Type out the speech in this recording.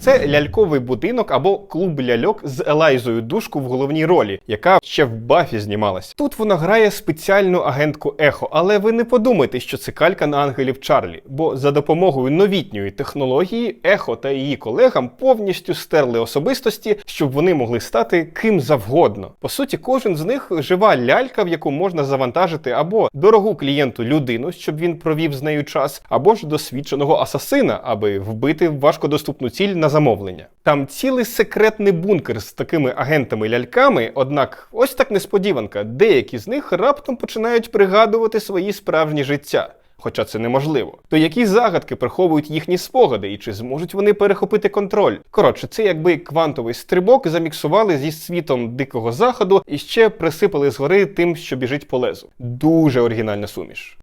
Це ляльковий будинок або клуб ляльок з Елайзою Душку в головній ролі, яка ще в бафі знімалась. Тут вона грає спеціальну агентку Ехо, але ви не подумайте, що це калька на ангелів Чарлі, бо за допомогою новітньої технології Ехо та її колегам повністю стерли особистості, щоб вони могли стати ким завгодно. По суті, кожен з них жива лялька, в яку можна завантажити або дорогу клієнту людину, щоб він провів з нею час, або ж досвідченого асасина, аби вбити важкодоступну ціль на замовлення. Там цілий секретний бункер з такими агентами-ляльками, однак ось так несподіванка, деякі з них раптом починають пригадувати свої справжні життя. Хоча це неможливо. То які загадки приховують їхні спогади, і чи зможуть вони перехопити контроль? Коротше, це якби квантовий стрибок заміксували зі світом дикого заходу і ще присипали згори тим, що біжить по лезу. Дуже оригінальна суміш.